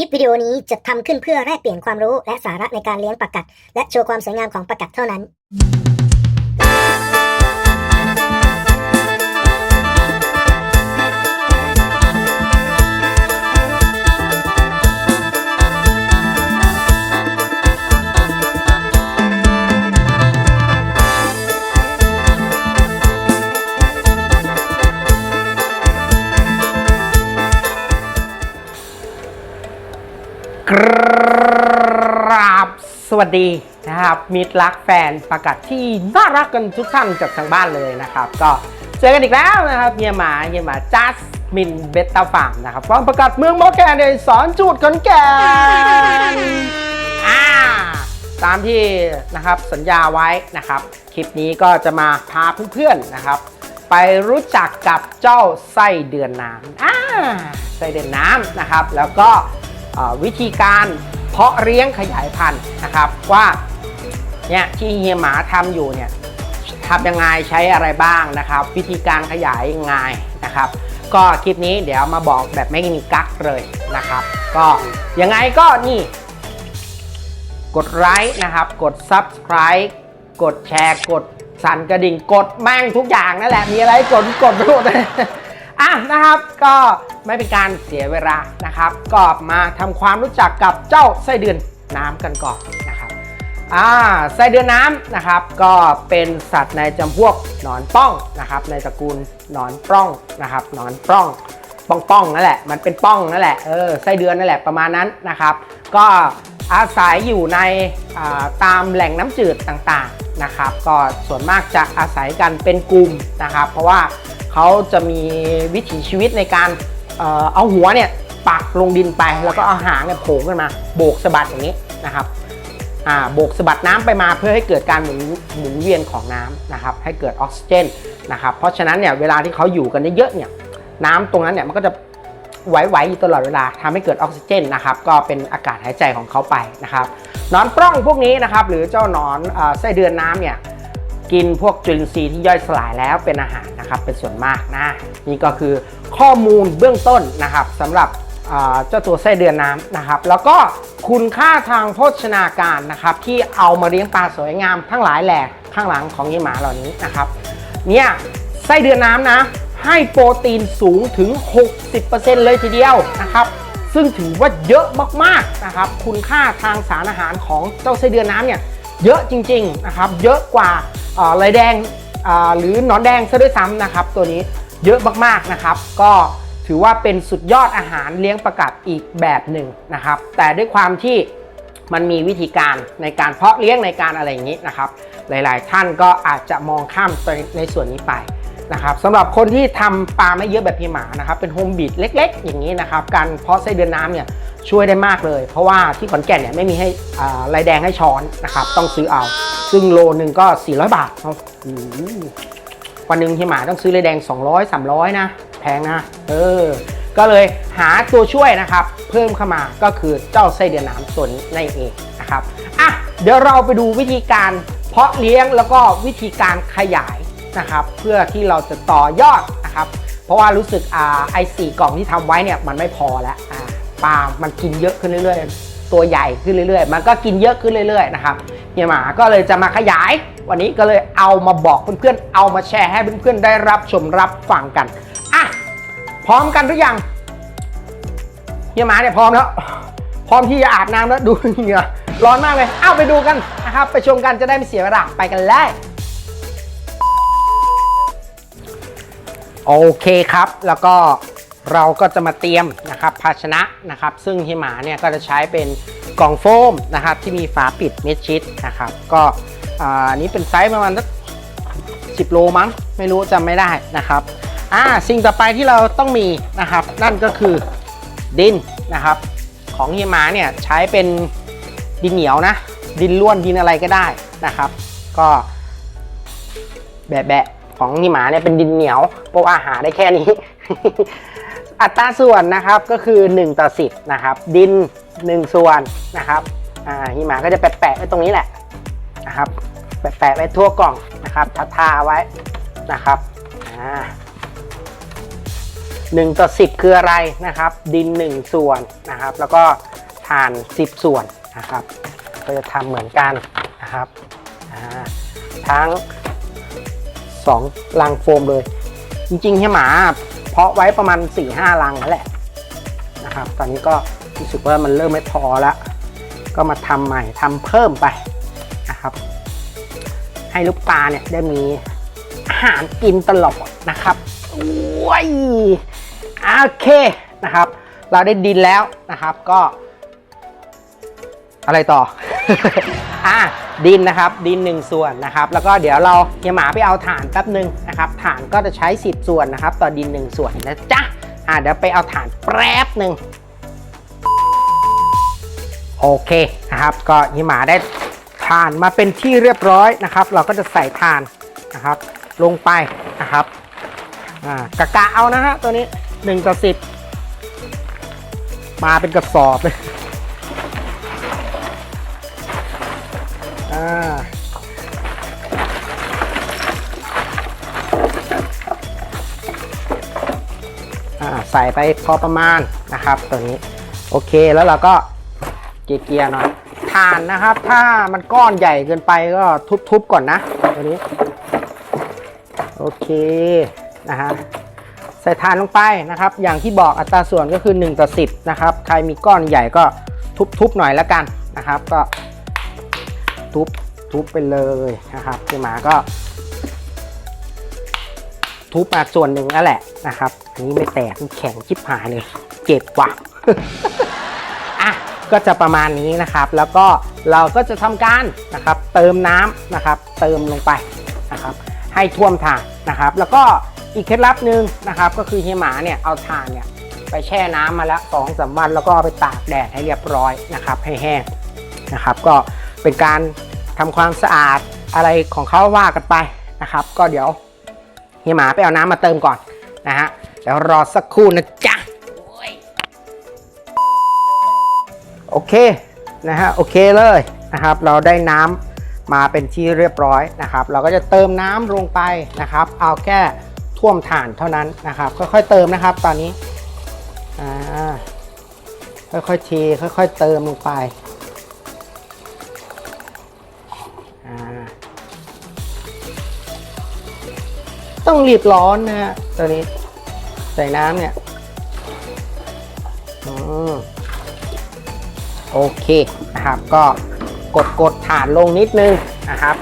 คลิปวิดีโอนี้จะทำขึ้นเพื่อแลกเปลี่ยนความรู้และสาระในการเลี้ยงปลากัด และโชว์ความสวยงามของปลากัดเท่านั้น สวัสดีนะครับมิตรรักแฟนประกาศที่น่ารักกันทุกท่านจากทางบ้านเลยนะครับ ก็เจอกันอีกแล้วนะครับเฮียหมาเฮียหมาจัสมินเบตตาฟาร์มนะครับฟาร์มประกาศเมืองมอแกนในสอนจูดขอนแก่นอ่าตามที่นะครับสัญญาไว้นะครับ คลิปนี้ก็จะมาพาเพื่อนๆนะครับ ไปรู้จักกับเจ้าไส้เดือนน้ำอ่าไส้เดือนน้ำนะครับ แล้วก็ วิธีการเพาะเลี้ยงขยายพันธุ์นะครับว่าเนี่ยที่เฮียหมาทำอยู่เนี่ยทำยังไงใช้อะไรบ้างนะครับ วิธีการขยายยังไงนะครับ ก็คลิปนี้เดี๋ยวมาบอกแบบไม่มีกั๊กเลยนะครับ ก็ยังไงก็นี่กดไลค์นะครับ กด Subscribe กดแชร์ กดสั่นกระดิ่ง กดแม่งทุกอย่างนั่นแหละ มีอะไรกดกดไปหมดเลย อะนะครับก็ไม่เป็นการเสียเวลานะครับ ก็มาทำความรู้จักกับเจ้าไส้เดือนน้ำกันก่อนนะครับอ่าไส้เดือนน้ำนะครับ ก็เป็นสัตว์ในจำพวกหนอนป้องนะครับ ในตระกูลหนอนปล้องนะครับหนอนปล้องป้องป้องนั่นแหละมันเป็นป้องนั่นแหละเออไส้เดือนนั่นแหละประมาณนั้นนะครับ ก็อาศัยอยู่ในตามแหล่งน้ำจืดต่างๆนะครับ ก็ส่วนมากจะอาศัยกันเป็นกลุ่มนะครับ เพราะว่า เขาจะมีวิถีชีวิตในการเอาหัวเนี่ยปักลงดินไป แล้วก็เอาหางเนี่ยโผล่ขึ้นมา โบกสะบัดอย่างนี้นะครับอ่าโบกสะบัดน้ำไปมาเพื่อให้เกิดการหมุนหมุนเวียนของน้ำนะครับ ให้เกิดออกซิเจนนะครับ เพราะฉะนั้นเนี่ยเวลาที่เขาอยู่กันเยอะๆเนี่ยน้ำตรงนั้นเนี่ยมันก็จะไหวๆอยู่ตลอดเวลาทำให้เกิดออกซิเจนนะครับ ก็เป็นอากาศหายใจของเขาไปนะครับนอนปล้องพวกนี้นะครับ หรือเจ้านอนเอ่อไส้เดือนน้ำเนี่ย กินพวกจุลินทรีย์ที่ย่อยสลายแล้วเป็นอาหารนะครับเป็นส่วนมากนะนี่ก็คือข้อมูลเบื้องต้นนะครับสำหรับเจ้าตัวไส้เดือนน้ำนะครับ แล้วก็คุณค่าทางโภชนาการนะครับ ที่เอามาเลี้ยงปลาสวยงามทั้งหลายแหล่ข้างหลังของยี่หมาเหล่านี้นะครับเนี่ยไส้เดือนน้ำนะให้โปรตีนสูงถึง 60%เลยทีเดียวนะครับ ซึ่งถือว่าเยอะมากๆนะครับ คุณค่าทางสารอาหารของเจ้าไส้เดือนน้ำเนี่ยเยอะจริงๆนะครับ เยอะกว่า ลายแดงอ่าหรือหนอนแดงซะด้วยซ้ำนะครับ ตัวนี้เยอะมากๆนะครับ ก็ถือว่าเป็นสุดยอดอาหารเลี้ยงประกัดอีกแบบหนึ่งนะครับ แต่ด้วยความที่มันมีวิธีการในการเพาะเลี้ยงในการอะไรอย่างนี้นะครับ หลายๆ ท่านก็อาจจะมองข้ามในส่วนนี้ไปนะครับสำหรับคนที่ทำปลาไม่เยอะแบบพี่หมานะครับ เป็นโฮมบีดเล็ก ๆ อย่างนี้นะครับ การเพาะไส้เดือนน้ำเนี่ยช่วยได้มากเลย เพราะว่าที่ขอนแก่นเนี่ยไม่มีให้ลายแดงให้ช้อนนะครับ ต้องซื้อเอา ซึ่งโลนึงก็ 400 บาทเนาะวันหนึ่งพี่หมาต้องซื้อลายแดง 200 300 นะ แพงนะ เออ ก็เลยหาตัวช่วยนะครับ เพิ่มเข้ามาก็คือเจ้าไส้เดือนน้ำตัวนี้นั่นเองนะครับอะเดี๋ยวเราไปดูวิธีการเพาะเลี้ยงแล้วก็วิธีการขยายนะครับ เพื่อที่เราจะต่อยอดนะครับ เพราะว่ารู้สึกอ่าไอสี่กล่องที่ทำไว้เนี่ยมันไม่พอแล้วอ่า ปลา มันกินเยอะขึ้นเรื่อยๆ ตัวใหญ่ขึ้นเรื่อยๆ มันก็กินเยอะขึ้นเรื่อยๆนะครับเฮียหมาก็เลยจะมาขยาย วันนี้ก็เลยเอามาบอกเพื่อนๆ เอามาแชร์ให้เพื่อนๆ ได้รับชมรับฟังกันอะพร้อมกันหรือยังเฮียหมาเนี่ยพร้อมแล้ว พร้อมที่จะอาบน้ำแล้วดูเหงื่อร้อนมากเลยเอาไปดูกันนะครับ ไปชมกันจะได้ไม่เสียเวลาไปกันเลยโอเคครับ แล้วก็ เราก็จะมาเตรียมนะครับภาชนะนะครับ ซึ่งเฮียหมาเนี่ยก็จะใช้เป็นกล่องโฟมนะครับ ที่มีฝาปิดมิดชิดนะครับ ก็อ่าอันนี้เป็นไซส์ประมาณสักสิโลมั้งไม่รู้จำไม่ได้นะครับอ่าสิ่งต่อไปที่เราต้องมีนะครับ นั่นก็คือดินนะครับ ของเฮียหมาเนี่ยใช้เป็นดินเหนียวนะ ดินล้วนดินอะไรก็ได้นะครับ ก็แบะๆ ของนี่หมาเนี่ยเป็นดินเหนียวเพราะว่าหาได้แค่นี้ อัตราส่วนนะครับก็คือ 1 ต่อ 10 นะครับ ดิน 1 ส่วนนะครับอ่าหิมะก็จะแปะๆไว้ตรงนี้แหละนะครับแปะๆไว้ทั่วกล่องนะครับทาๆไว้นะครับหนึ่งต่อ10คืออะไรนะครับ ดิน 1 ส่วนนะครับ แล้วก็ทาน 10 ส่วนนะครับ ก็จะทำเหมือนกันนะครับทั้ง 2ลังโฟมเลย จริงๆเฮียหมา เพาะไว้ประมาณ 4-5ลังนั่นแหละนะครับ ตอนนี้ก็รู้สึกว่ามันเริ่มไม่พอล้วก็มาทำใหม่ทำเพิ่มไปนะครับ ให้ลูกปลาเนี่ยได้มีอาหารกินตลอดนะครับว้ยโอเคนะครับ เราได้ดินแล้วนะครับก็ อะไรต่อ อะ ดินนะครับดิน 1 ส่วนนะครับ แล้วก็เดี๋ยวเราเฮียหมาไปเอาถ่านแป๊บหนึ่งนะครับถ่านก็จะใช้ 10 ส่วนนะครับ ต่อดิน 1 ส่วนนะจ๊ะอะเดี๋ยวไปเอาถ่านแป๊บหนึ่งโอเคนะครับ ก็เฮียหมาได้ถ่านมาเป็นที่เรียบร้อยนะครับ เราก็จะใส่ถ่านนะครับ ลงไปนะครับอ่ากะกะเอานะฮะตัวนี้1ต่อ10 มาเป็นกระสอบเลย อ่าใส่ไปพอประมาณนะครับตัวนี้ โอเคแล้วเราก็เกียร์ๆหน่อยทานนะครับ ถ้ามันก้อนใหญ่เกินไปก็ทุบๆก่อนนะตัวนี้ โอเคนะฮะใส่ทานลงไปนะครับ อย่างที่บอกอัตราส่วนก็คือ1ต่อ10นะครับใครมีก้อนใหญ่ก็ทุบๆหน่อยแล้วกันนะครับ ก็ ทุบทุบไปเลยนะครับพี่หมาก็ ทุบมาส่วนหนึ่งนั่นแหละนะครับอันนี้ไม่แตกมันแข็งชิบหายเลย เจ็บกว่าอะก็จะประมาณนี้นะครับ แล้วก็เราก็จะทำการนะครับ เติมน้ำนะครับ เติมลงไปนะครับ ให้ท่วมถ่านนะครับ แล้วก็อีกเคล็ดลับหนึ่งนะครับ ก็คือเฮียหมาเนี่ยเอาถ่านเนี่ยไปแช่น้ำมาแล้วสองสามวันแล้วก็เอาไปตากแดดให้เรียบร้อยนะครับ ให้แห้งนะครับ ก็ เป็นการทำความสะอาดอะไรของเขาว่ากันไปนะครับ ก็เดี๋ยวเฮียหมาไปเอาน้ำมาเติมก่อนนะฮะเดี๋ยวรอสักครู่นะจ๊ะโอเคนะฮะโอเคเลยนะครับ เราได้น้ำมาเป็นที่เรียบร้อยนะครับ เราก็จะเติมน้ำลงไปนะครับ เอาแค่ท่วมถ่านเท่านั้นนะครับ ค่อยๆเติมนะครับ ตอนนี้อ่าค่อยๆเทค่อย ๆ เติมลงไป ต้องรีบร้อนนะฮะตัวนี้ใส่น้ำเนี่ยอืมโอเคนะครับก็กดกดฐานลงนิดนึงนะครับ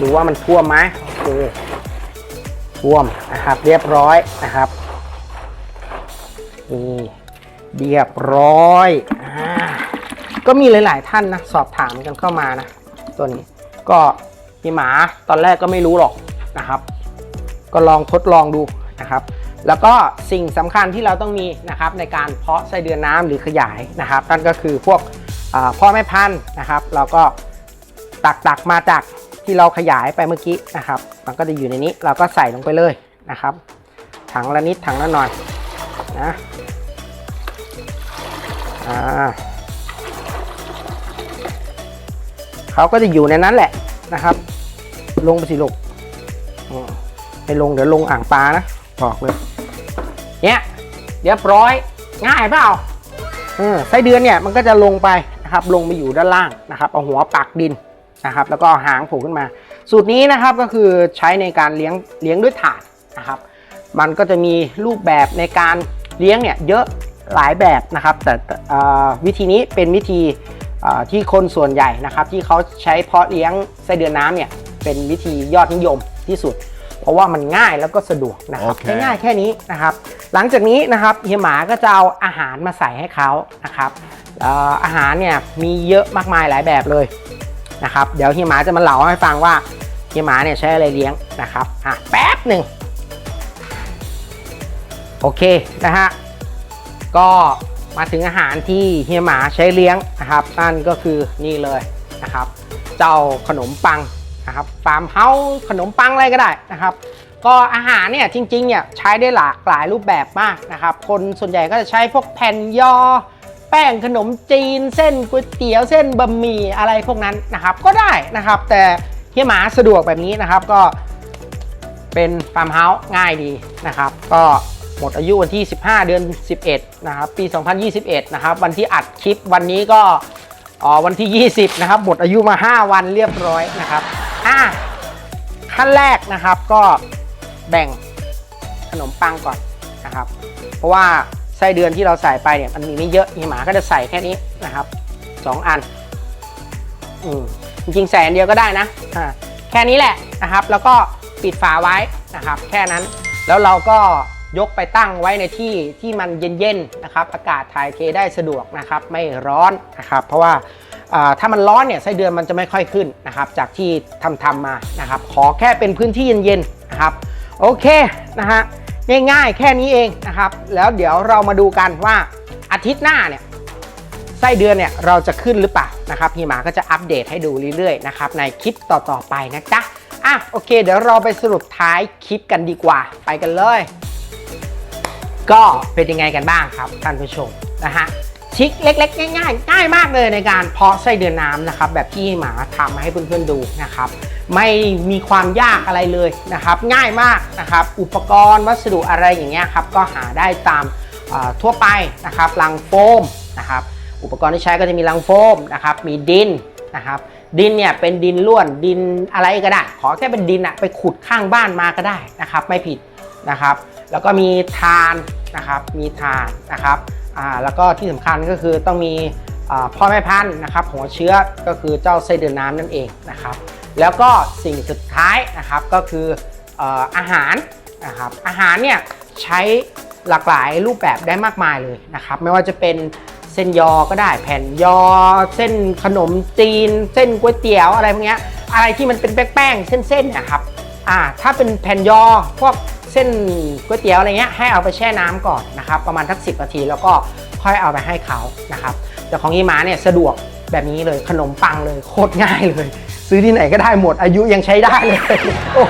ดูว่ามันท่วมไหมโอเคท่วมนะครับเรียบร้อยนะครับนี่เรียบร้อยอ่าก็มีหลาย ๆ ท่านนะสอบถามกันเข้ามานะ ตัวนี้ก็พี่หมาตอนแรกก็ไม่รู้หรอกนะครับ ก็ลองทดลองดูนะครับ แล้วก็สิ่งสำคัญที่เราต้องมีนะครับในการเพาะไส้เดือนน้ำหรือขยายนะครับนั่นก็คือพวกพ่อแม่พันธุ์นะครับ เราก็ตักตักมาจากที่เราขยายไปเมื่อกี้นะครับ มันก็จะอยู่ในนี้เราก็ใส่ลงไปเลยนะครับ ถังละนิดถังละหน่อยนะอ่าเขาก็จะอยู่ในนั้นแหละนะครับ ลงไปสิลูก ไปลงเดี๋ยวลงอ่างปลานะบอกเลยเนี่ยเรียบร้อยง่ายเปล่าไส้เดือนเนี่ยมันก็จะลงไปนะครับลงไปอยู่ด้านล่างนะครับเอาหัวปักดินนะครับแล้วก็าหางโผล่ขึ้นมา สูตรนี้นะครับก็คือใช้ในการเลี้ยงเลี้ยงด้วยถ่านนะครับ มันก็จะมีรูปแบบในการเลี้ยงเนี่ยเยอะหลายแบบนะครับ แต่วิธีนี้เป็นวิธีที่คนส่วนใหญ่นะครับ ที่เขาใช้เพาะเลี้ยงไส้เดือนน้ำเนี่ยเป็นวิธียอดนิยมที่สุด เพราะว่ามันง่ายแล้วก็สะดวกนะครับโอเคง่ายๆแค่นี้นะครับ หลังจากนี้นะครับเฮียหมาก็จะเอาอาหารมาใส่ให้เขานะครับเอ่ออาหารเนี่ยมีเยอะมากมายหลายแบบเลยนะครับเดี๋ยวเฮียหมาจะมาเล่าให้ฟังว่าเฮียหมาเนี่ยใช้อะไรเลี้ยงนะครับอะแป๊บหนึ่งโอเคนะฮะก็มาถึงอาหารที่เฮียหมาใช้เลี้ยงนะครับนั่นก็คือนี่เลยนะครับ เจ้าขนมปัง นะครับฟาร์มเฮาส์ขนมปังอะไรก็ได้นะครับ ก็อาหารเนี่ยจริงๆเนี่ยใช้ได้หลากหลายรูปแบบมากนะครับ คนส่วนใหญ่ก็จะใช้พวกแผ่นยอ แป้งขนมจีน เส้นก๋วยเตี๋ยวเส้นบะหมี่อะไรพวกนั้นนะครับ ก็ได้นะครับ แต่เฮียหมาสะดวกแบบนี้นะครับก็เป็นฟาร์มเฮาส์ง่ายดีนะครับ ก็หมดอายุวันที่ 15 เดือน 11 นะครับ ปี 2021 นะครับ วันที่อัดคลิปวันนี้ก็อ๋อวันที่ 20 นะครับ หมดอายุมา 5 วันเรียบร้อยนะครับ อะขั้นแรกนะครับก็แบ่งขนมปังก่อนนะครับ เพราะว่าไส้เดือนที่เราใส่ไปเนี่ยมันมีไม่เยอะหมาก็จะใส่แค่นี้นะครับ2อันอืมจริงๆใส่อันเดียวก็ได้นะอ่าแค่นี้แหละนะครับ แล้วก็ปิดฝาไว้นะครับ แค่นั้นแล้วเราก็ยกไปตั้งไว้ในที่ที่มันเย็นๆนะครับ อากาศถ่ายเทได้สะดวกนะครับ ไม่ร้อนนะครับ เพราะว่า ถ้ามันร้อนเนี่ยไส้เดือนมันจะไม่ค่อยขึ้นนะครับจากที่ทำทำๆมานะครับขอแค่เป็นพื้นที่เย็นๆนะครับโอเคนะฮะง่ายๆแค่นี้เองนะครับ แล้วเดี๋ยวเรามาดูกันว่าอาทิตย์หน้าเนี่ยไส้เดือนเนี่ยเราจะขึ้นหรือเปล่านะครับพี่หมาก็จะอัปเดตให้ดูเรื่อยๆนะครับในคลิปต่อๆไปนะจ๊ะอะโอเค เดี๋ยวเราไปสรุปท้ายคลิปกันดีกว่า ไปกันเลย ก็เป็นยังไงกันบ้างครับท่านผู้ชมนะฮะ ทริคเล็กๆ ง่ายๆ ง่ายมากเลยในการเพาะไส้เดือนน้ำนะครับ แบบที่หมาทำมาให้เพื่อนๆดูนะครับ ไม่มีความยากอะไรเลยนะครับ ง่ายมากนะครับ อุปกรณ์วัสดุอะไรอย่างเงี้ยครับ ก็หาได้ตามทั่วไปนะครับ ลังโฟมนะครับ อุปกรณ์ที่ใช้ก็จะมีลังโฟมนะครับ มีดินนะครับ ดินเนี่ยเป็นดินล้วน ดินอะไรก็ได้ ขอแค่เป็นดินอะไปขุดข้างบ้านมาก็ได้นะครับ ไม่ผิดนะครับ แล้วก็มีทานนะครับ มีทานนะครับ อ่าแล้วก็ที่สำคัญก็คือต้องมีพ่อแม่พันธุ์นะครับหัวเชื้อก็คือเจ้าไส้เดือนน้ำนั่นเองนะครับ แล้วก็สิ่งสุดท้ายนะครับก็คืออาหารนะครับอาหารเนี่ยใช้หลากหลายรูปแบบได้มากมายเลยนะครับ ไม่ว่าจะเป็นเส้นยอก็ได้แผ่นยอ เส้นขนมจีน เส้นก๋วยเตี๋ยวอะไรพวกเนี้ยอะไรที่มันเป็นแป้งๆเส้นๆนะครับอ่าถ้าเป็นแผ่นยอพวก ส้นก๋วยเตี๋ยวอะไรเงี้ยให้เอาไปแช่น้ำก่อนนะครับประมาณทักสิบนาทีแล้วก็ค่อยเอาไปให้เขานะครับแต่ของยีหมาเนี่ยสะดวกแบบนี้เลยขนมปังเลยโคตรง่ายเลย ซื้อที่ไหนก็ได้หมดอายุยังใช้ได้เลยโอ้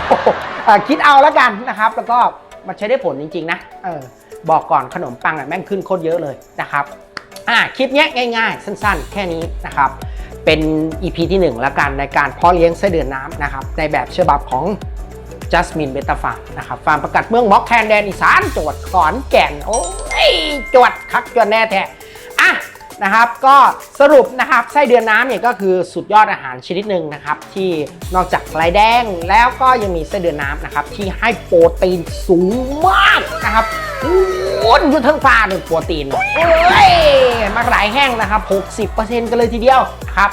คิดเอาแล้วกันนะครับ แล้วก็มันใช้ได้ผลจริง ๆ นะเออบอกก่อนขนมปังอะแม่งขึ้นโคตรเยอะเลยนะครับอะคลิปเนี้ยง่าย ๆ สั้น ๆ แค่นี้นะครับเป็น EP ที่1แล้วกันในการเพาะเลี้ยงไส้เดือนน้ำนะครับในแบบฉบับของ จัสมินเบตาฟาร์มนะครับฟาร์มประกาศเมืองม็อกแคนแดนอีสานจังหวัดขอนแก่น โอ้ยจังหวัดคักจวนแน่แท้อะนะครับก็สรุปนะครับไส้เดือนน้ำเนี่ยก็คือสุดยอดอาหารชนิดหนึ่งนะครับที่นอกจากไหลแดงแล้วก็ยังมีไส้เดือนน้ำนะครับที่ให้โปรตีนสูงมากนะครับอ้วนอยุ่เทั้งฟ้าเลยโปรตีนโอ้ยมาหลายแห้งนะครับ 60%กันเลยทีเดียวครับ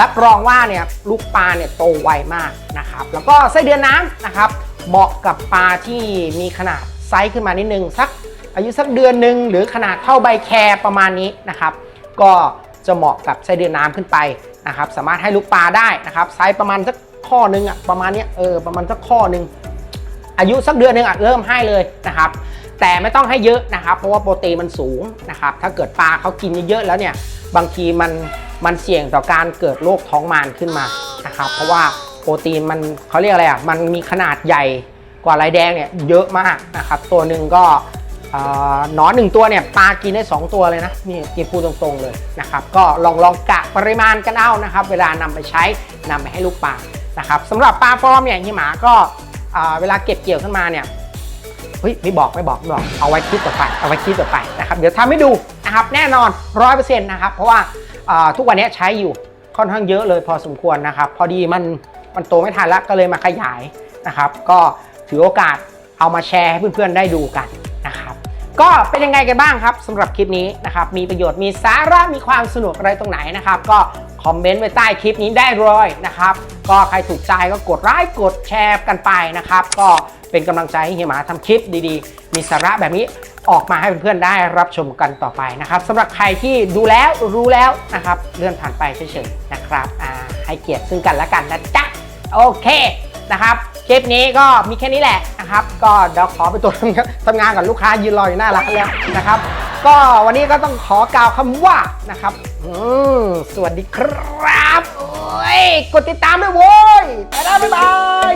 รับรองว่าเนี่ยลูกปลาเนี่ยโตไวมากนะครับแล้วก็ไส้เดือนน้ำนะครับ เหมาะกับปลาที่มีขนาดไซส์ขึ้นมานิดนึงสักอายุสักเดือนหนึ่งหรือขนาดเท่าใบแครประมาณนี้นะครับ ก็จะเหมาะกับไส้เดือนน้ำขึ้นไปนะครับ สามารถให้ลูกปลาได้นะครับ ไซส์ประมาณสักข้อหนึงอะประมาณนี้เออประมาณสักข้อหนึ่งอายุสักเดือนหนึ่งอะเริ่มให้เลยนะครับ แต่ไม่ต้องให้เยอะนะครับ เพราะว่าโปรตีนมันสูงนะครับ ถ้าเกิดปลาเขากินเยอะๆแล้วเนี่ยบางทีมันมันเสี่ยงต่อการเกิดโรคท้องมารขึ้นมานะครับ เพราะว่าโปรตีนมันเขาเรียกอะไรอะมันมีขนาดใหญ่กว่าลายแดงเนี่ยเยอะมากนะครับ ตัวหนึ่งก็หนอนหนึ่งตัวเนี่ยปลากินได้ 2 ตัวเลยนะนี่กินพูดตรงๆเลยนะครับ ก็ลองลองกะปริมาณกันเอานะครับ เวลานำไปใช้นำไปให้ลูกปลานะครับสำหรับปลาฟอร์มเนี่ยที่หมาก็เวลาเก็บเกี่ยวขึ้นมาเนี่ย ฮ้ยไม่บอกไม่บอกไม่บอกเอาไว้คลิปต่อไปเอาไว้คลิปต่อไปนะครับเดี๋ยวทำให้ดูนะครับแน่นอนร้อยเปอร์เซ็นต์นะครับเพราะว่าทุกวันนี้ใช้อยู่ค่อนข้างเยอะเลยพอสมควรนะครับ พอดีมันมันโตไม่ทันล้วก็เลยมาขยายนะครับ ก็ถือโอกาสเอามาแชร์ให้เพื่อนๆได้ดูกันนะครับ ก็เป็นยังไงกันบ้างครับสำหรับคลิปนี้นะครับมีประโยชน์มีสาระมีความสนุกอะไรตรงไหนนะครับ ก็คอมเมนต์ไว้ใต้คลิปนี้ได้เลยนะครับ ก็ใครถูกใจก็กดไลค์กดแชร์กันไปนะครับ ก็ เป็นกำลังใจให้เฮียหมาทำคลิปดีๆ มีสาระแบบนี้ออกมาให้เพื่อนๆได้รับชมกันต่อไปนะครับสำหรับใครที่ดูแล้วรู้แล้วนะครับเลื่อนผ่านไปเฉยๆนะครับให้เกียรติซึ่งกันและกันนะจ๊ะโอเคนะครับคลิปนี้ก็มีแค่นี้แหละนะครับ ก็เดี๋ยวขอไปตัวจทำงานกับลูกค้ายืนรออยู่หน้าร้านแล้วนะครับ ก็วันนี้ก็ต้องขอกล่าวคำว่านะครับอสวัสดีครับโอ้ยกดติดตามด้วยโว้ยไปแล้วบ๊ายบาย